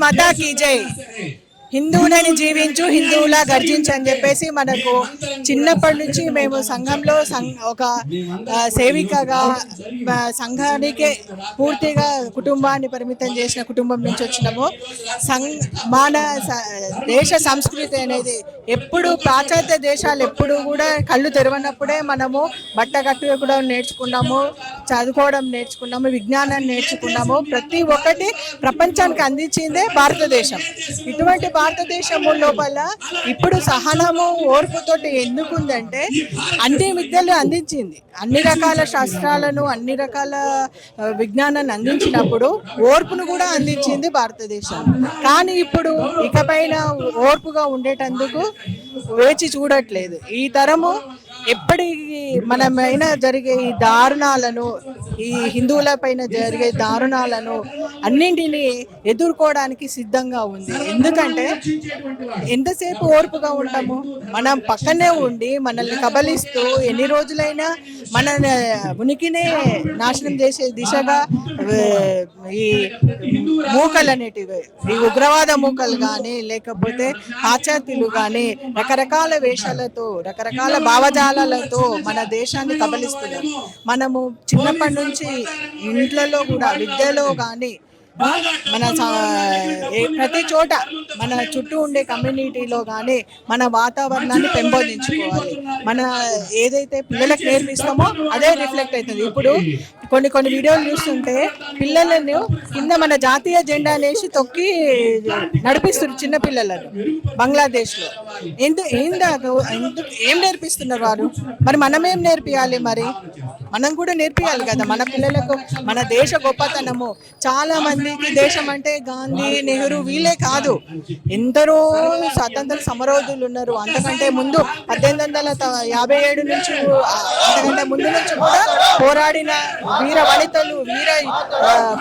माता की जय। హిందువులని జీవించు హిందువులా గర్జించు అని చెప్పేసి మనకు చిన్నప్పటి నుంచి మేము సంఘంలో ఒక సేవికగా సంఘానికే పూర్తిగా కుటుంబాన్ని పరిమితం చేసిన కుటుంబం నుంచి వచ్చినాము. సం మన దేశ సంస్కృతి అనేది ఎప్పుడు పాశ్చాత్య దేశాలు ఎప్పుడు కూడా కళ్ళు తెరవనప్పుడే మనము బట్ట కూడా నేర్చుకున్నాము చదువుకోవడం నేర్చుకున్నాము విజ్ఞానాన్ని నేర్చుకున్నాము. ప్రతి ఒక్కటి ప్రపంచానికి అందించిందే భారతదేశం. ఇటువంటి భారతదేశం లోపల ఇప్పుడు సహనము ఓర్పుతోటి ఎందుకుందంటే అన్ని విద్యలు అందించింది. అన్ని రకాల శాస్త్రాలను అన్ని రకాల విజ్ఞానాన్ని అందించినప్పుడు ఓర్పును కూడా అందించింది భారతదేశం. కానీ ఇప్పుడు ఇకపైన ఓర్పుగా ఉండేటందుకు వేచి చూడట్లేదు. ఈ తరము ఎప్పటి మనమైన జరిగే ఈ దారుణాలను ఈ హిందువుల పైన జరిగే దారుణాలను అన్నింటినీ ఎదుర్కోవడానికి సిద్ధంగా ఉంది. ఎందుకంటే ఎంతసేపు ఓర్పుగా ఉంటాము? మనం పక్కనే ఉండి మనల్ని కబలిస్తూ ఎన్ని రోజులైనా మన ఉనికినే నాశనం చేసే దిశగా ఈ మూకలు అనేటివి ఈ ఉగ్రవాద మూకలు కానీ లేకపోతే పాశ్చాత్యులు కానీ రకరకాల వేషాలతో రకరకాల భావజాల భావజాలాలతో మన దేశాన్ని కబలిస్తున్నారు. మనము చిన్నప్పటి నుంచి ఇంట్లలో కూడా విద్యలో కానీ మన ప్రతి చోట మన చుట్టూ ఉండే కమ్యూనిటీలో కానీ మన వాతావరణాన్ని పెంపొందించుకోవాలి. మన ఏదైతే పిల్లలకు నేర్పిస్తామో అదే రిఫ్లెక్ట్ అవుతుంది. ఇప్పుడు కొన్ని కొన్ని వీడియోలు చూస్తుంటే పిల్లలను కింద మన జాతీయ జెండా లేచి తొక్కి నడిపిస్తున్నారు చిన్న పిల్లలను బంగ్లాదేశ్లో. ఎందు ఏందా ఎందుకు ఏం నేర్పిస్తున్నారు వారు? మరి మనం ఏం నేర్పియాలి మరి? మనం కూడా నేర్పియాలి కదా మన పిల్లలకు మన దేశ గొప్పతనము. చాలా మందికి దేశం అంటే గాంధీ నెహ్రూ వీళ్ళే కాదు. ఎందరో స్వతంత్ర సమరోధులు ఉన్నారు. అంతకంటే ముందు పద్దెనిమిది వందల త- యాభై ఏడు నుంచి అంతకంటే ముందు నుంచి కూడా పోరాడిన వీర వనితలు వీర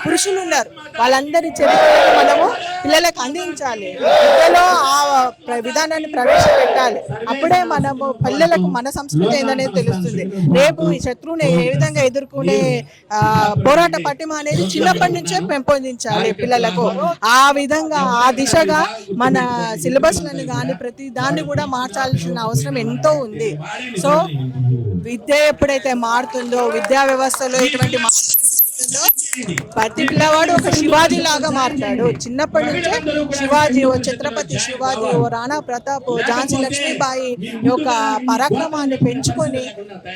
పురుషులు ఉన్నారు. వాళ్ళందరి చరిత్రను మనము పిల్లలకు అందించాలి. విద్యలో ఆ ప్ర- విధానాన్ని ప్రవేశపెట్టాలి. అప్పుడే మనము పిల్లలకు మన సంస్కృతి ఏందనేది తెలుస్తుంది. రేపు ఈ శత్రువుని ఏ విధంగా ఎదుర్కొనే పోరాట పటిమ అనేది చిన్నప్పటి నుంచే పెంపొందించాలి పిల్లలకు. ఆ విధంగా ఆ దిశగా మన సిలబస్లను కానీ ప్రతి దాన్ని కూడా మార్చాల్సిన అవసరం ఎంతో ఉంది. సో విద్య ఎప్పుడైతే మారుతుందో విద్యా వ్యవస్థలో ఇటువంటి మార్పులు ప్రతి పిల్లవాడు ఒక శివాజీ లాగా మారుతాడు. చిన్నప్పటి నుంచే శివాజీ ఓ ఛత్రపతి శివాజీ ఓ రాణా ప్రతాప్ ఝాన్సీ లక్ష్మీబాయి యొక్క పరాక్రమాన్ని పెంచుకొని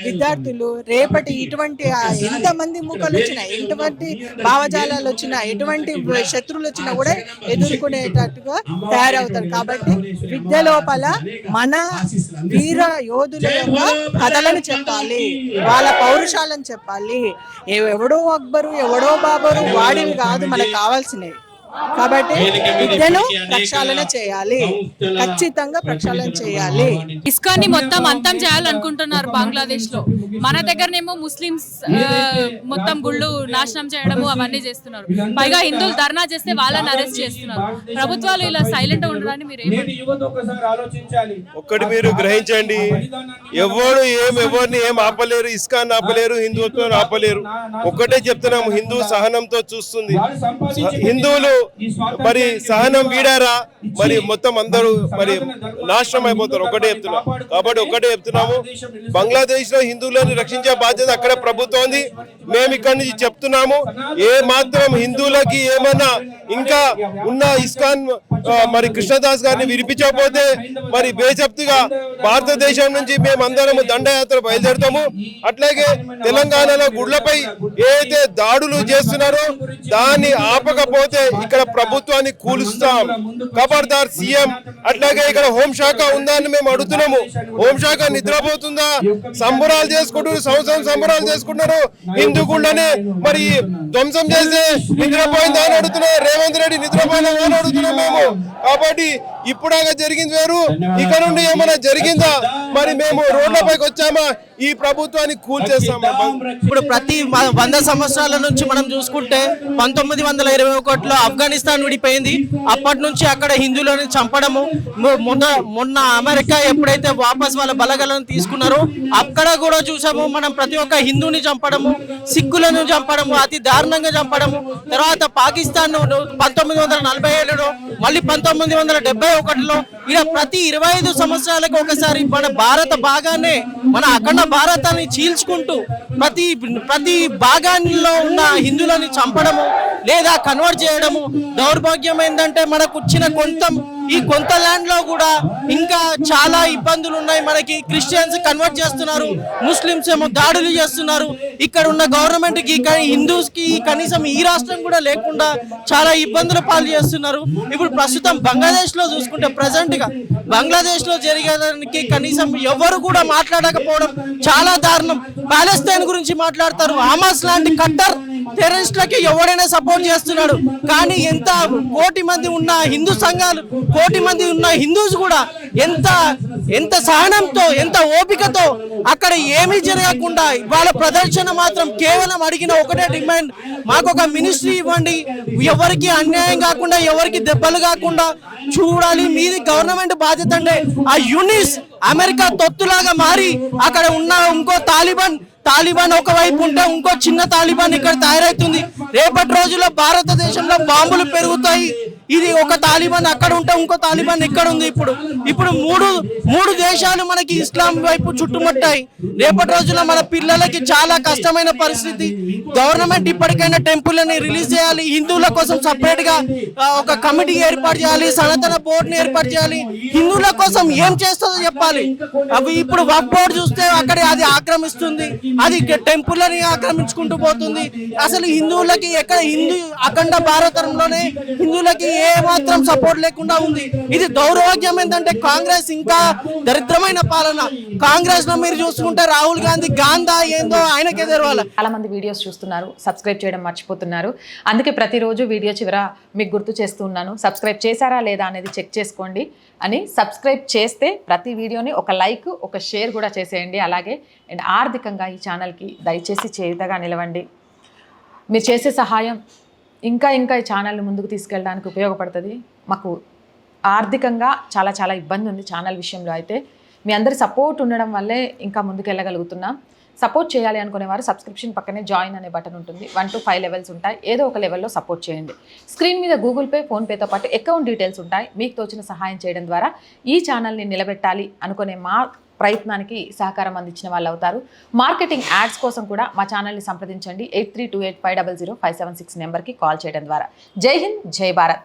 విద్యార్థులు రేపటి ఇటువంటి ఎంతమంది మూకలు వచ్చినా ఎటువంటి భావజాలాలు వచ్చినా ఎటువంటి శత్రువులు వచ్చినా కూడా ఎదుర్కొనేటట్టుగా తయారవుతారు. కాబట్టి విద్య లోపల మన వీర యోధుల యొక్క కథలను చెప్పాలి వాళ్ళ పౌరుషాలను చెప్పాలి. ఎవడో అక్బరు ఎవడో బాబోరు వాడివి కాదు మనకు కావాల్సినవి. కాబట్టి విద్యను ప్రక్షాళన చేయాలి. ఖచ్చితంగా ప్రక్షాళన చేయాలి. ఇస్కాన్ని మొత్తం అంతం చేయాలనుకుంటున్నారు బంగ్లాదేశ్లో మన దగ్గరనేమో ముస్లిమ్స్ ఆ, మొత్తం గుళ్ళు నాశనం చేయడము అవన్నీ చేస్తున్నారు. పైగా హిందువులు ధర్నా చేస్తే వాళ్ళని అరెస్ట్ చేస్తున్నారు. ప్రభుత్వాలు ఇలా సైలెంట్ ఉండడాన్ని మీరు ఒక్కటి మీరు గ్రహించండి. ఎవరు ఏం ఎవరిని ఏం ఆపలేరు ఇస్కాన్ ఆపలేరు హిందుత్వం ఆపలేరు. ఒక్కటే చెప్తున్నాము హిందూ సహనంతో చూస్తుంది. హిందువులు మరి సహనం వీడారా? మరి మొత్తం అందరూ మరి నాశనం అయిపోతారు ఒకటే చెప్తున్నాం. కాబట్టి ఒకటే చెప్తున్నాము. బంగ్లాదేశ్లో హిందువులను రక్షించే బాధ్యత అక్కడ ప్రభుత్వం ఉంది మేము ఇక్కడ నుంచి చెప్తున్నాము ఏ మాత్రం హిందువులకి ఏమన్నా ఇంకా ఉన్న ఇస్కాన్ మరి కృష్ణదాస్ గారిని విరిపించకపోతే మరి బేజప్తిగా భారతదేశం నుంచి మేమందరము దండయాత్ర బయలుదేరుతాము. అట్లాగే తెలంగాణలో గుడ్లపై ఏదైతే దాడులు చేస్తున్నారో దాన్ని ఆపకపోతే ఇక్కడ ప్రభుత్వాన్ని కూలుస్తాం. ఖబర్దార్ సీఎం అట్లాగే ఇక్కడ హోంశాఖ ఉందా అని మేము అడుగుతున్నాము. హోంశాఖ నిద్రపోతుందా? సంబరాలు చేసుకుంటున్నారు సంవత్సరం సంబరాలు చేసుకుంటున్నారు. హిందూ గుండెని మరి ధ్వంసం చేస్తే నిద్రపోయిందా అని అడుగుతున్నారు రేవంత్ రెడ్డి నిద్రపోయిందా అని అడుగుతున్నాం మేము. కాబట్టి ఇప్పుడాగా జరిగింది వేరు. ఇక నుండి ఏమైనా జరిగిందా? మరి మేము రోడ్లపైకి వచ్చామా ఈ ప్రభుత్వాన్ని కూల్చేస్తామా ఇప్పుడు ప్రతి వంద సంవత్సరాల నుంచి మనం చూసుకుంటే పంతొమ్మిది వందల ఇరవై ఒకటిలో ఆఫ్ఘనిస్తాన్ విడిపోయింది. అప్పటి నుంచి అక్కడ హిందువులను చంపడము. మొన్న మొన్న అమెరికా ఎప్పుడైతే వాపస్ వాళ్ళ బలగలను తీసుకున్నారో అక్కడ కూడా చూసాము మనం ప్రతి ఒక్క హిందూని చంపడము సిక్కులను చంపడము అతి దారుణంగా చంపడము. తర్వాత పాకిస్తాన్ పంతొమ్మిది వందల నలభై ఏడులో మళ్ళీ పంతొమ్మిది వందల డెబ్బై ఒకటిలో ఇలా ప్రతి ఇరవై ఐదు సంవత్సరాలకు ఒకసారి మన భారత భాగాన్ని మన అఖండ భారతాన్ని చీల్చుకుంటూ ప్రతి ప్రతి భాగాల్లో ఉన్న హిందువులని చంపడము లేదా కన్వర్ట్ చేయడము. దౌర్భాగ్యం ఏంటంటే మనకు వచ్చిన కొంత ఈ కొంత ల్యాండ్లో కూడా ఇంకా చాలా ఇబ్బందులు ఉన్నాయి మనకి క్రిస్టియన్స్ కన్వర్ట్ చేస్తున్నారు. ముస్లిమ్స్ ఏమో దాడులు చేస్తున్నారు. ఇక్కడ ఉన్న గవర్నమెంట్కి హిందూస్కి కనీసం ఈ రాష్ట్రం కూడా లేకుండా చాలా ఇబ్బందుల పాలు చేస్తున్నారు. ఇప్పుడు ప్రస్తుతం బంగ్లాదేశ్లో చూసుకుంటే ప్రజెంట్గా బంగ్లాదేశ్లో జరిగేదానికి కనీసం ఎవరు కూడా మాట్లాడకపోవడం చాలా దారుణం. పాలస్తీన్ గురించి మాట్లాడతారు. హమాస్ లాంటి కట్టర్ టెర్రరిస్టులకి ఎవడైనా సపోర్ట్ చేస్తున్నాడు. కానీ ఎంత కోటి మంది ఉన్న హిందూ సంఘాలు కోటి మంది ఉన్న హిందూస్ కూడా ఎంత ఎంత సహనంతో ఎంత ఓపికతో అక్కడ ఏమీ జరగకుండా వాళ్ళ ప్రదర్శన మాత్రం కేవలం అడిగిన ఒకటే డిమాండ్. మాకు ఒక మినిస్ట్రీ ఇవ్వండి. ఎవరికి అన్యాయం కాకుండా ఎవరికి దెబ్బలు కాకుండా చూడాలి. మీది గవర్నమెంట్ బాధ్యత అంటే ఆ యునిస్ అమెరికా తొత్తులాగా మారి అక్కడ ఉన్న ఇంకో తాలిబాన్ తాలిబాన్ ఒకవైపు ఉంటే ఇంకో చిన్న తాలిబాన్ ఇక్కడ తయారవుతుంది రేపటి రోజుల్లో భారతదేశంలో బాంబులు పెరుగుతాయి. ఇది ఒక తాలిబాన్ అక్కడ ఉంటే ఇంకో తాలిబాన్ ఇక్కడ ఉంది ఇప్పుడు. ఇప్పుడు మూడు మూడు దేశాలు మనకి ఇస్లాం వైపు చుట్టుముట్టాయి. రేపటి రోజుల్లో మన పిల్లలకి చాలా కష్టమైన పరిస్థితి. గవర్నమెంట్ ఇప్పటికైనా టెంపుల్ అని రిలీజ్ చేయాలి. హిందువుల కోసం సపరేట్గా ఒక కమిటీ ఏర్పాటు చేయాలి. సనాతన బోర్డుని ఏర్పాటు చేయాలి. హిందువుల కోసం ఏం చేస్తుందో చెప్పాలి. అవి ఇప్పుడు వక్ బోర్డు చూస్తే అక్కడ అది ఆక్రమిస్తుంది. అది టెంపుల్ అని ఆక్రమించుకుంటూ పోతుంది. అసలు హిందువులకి ఎక్కడ హిందూ అఖండ భారతంలోనే హిందువులకి ఏ మాత్రం సపోర్ట్ లేకుండా ఉంది. ఇది దౌర్భాగ్యం ఏంటంటే కాంగ్రెస్ ఇంకా దరిద్రమైన పాలన. కాంగ్రెస్లో మీరు చూసుకుంటే రాహుల్ గాంధీ గాంధా ఏందో ఆయనకే తెరవాలి. చాలా మంది వీడియోస్ చూస్తున్నారు సబ్స్క్రైబ్ చేయడం మర్చిపోతున్నారు. అందుకే ప్రతిరోజు వీడియో చివర మీకు గుర్తు చేస్తూ ఉన్నాను. సబ్స్క్రైబ్ చేశారా లేదా అనేది చెక్ చేసుకోండి అని సబ్స్క్రైబ్ చేస్తే ప్రతి వీడియోని ఒక లైక్ ఒక షేర్ కూడా చేసేయండి. అలాగే అండ్ ఆర్థికంగా ఈ ఛానల్కి దయచేసి చేతగా నిలవండి. మీరు చేసే సహాయం ఇంకా ఇంకా ఈ ఛానల్ని ముందుకు తీసుకెళ్ళడానికి ఉపయోగపడుతుంది. మాకు ఆర్థికంగా చాలా చాలా ఇబ్బంది ఉంది ఛానల్ విషయంలో అయితే. మీ అందరి సపోర్ట్ ఉండడం వల్లే ఇంకా ముందుకు వెళ్ళగలుగుతున్నాం. సపోర్ట్ చేయాలి అనుకునేవారు సబ్స్క్రిప్షన్ పక్కనే జాయిన్ అనే బటన్ ఉంటుంది. వన్ టు ఫైవ్ లెవెల్స్ ఉంటాయి. ఏదో ఒక లెవెల్లో సపోర్ట్ చేయండి. స్క్రీన్ మీద గూగుల్ పే ఫోన్పేతో పాటు అకౌంట్ డీటెయిల్స్ ఉంటాయి. మీకు తోచిన సహాయం చేయడం ద్వారా ఈ ఛానల్ని నిలబెట్టాలి అనుకునే మా ప్రయత్నానికి సహకారం అందించిన వాళ్ళు అవుతారు మార్కెటింగ్ యాడ్స్ కోసం కూడా మా ఛానల్ని సంప్రదించండి. Eight three two eight five double zero five seven six నెంబర్కి కాల్ చేయడం ద్వారా. జై హింద్ జై భారత్.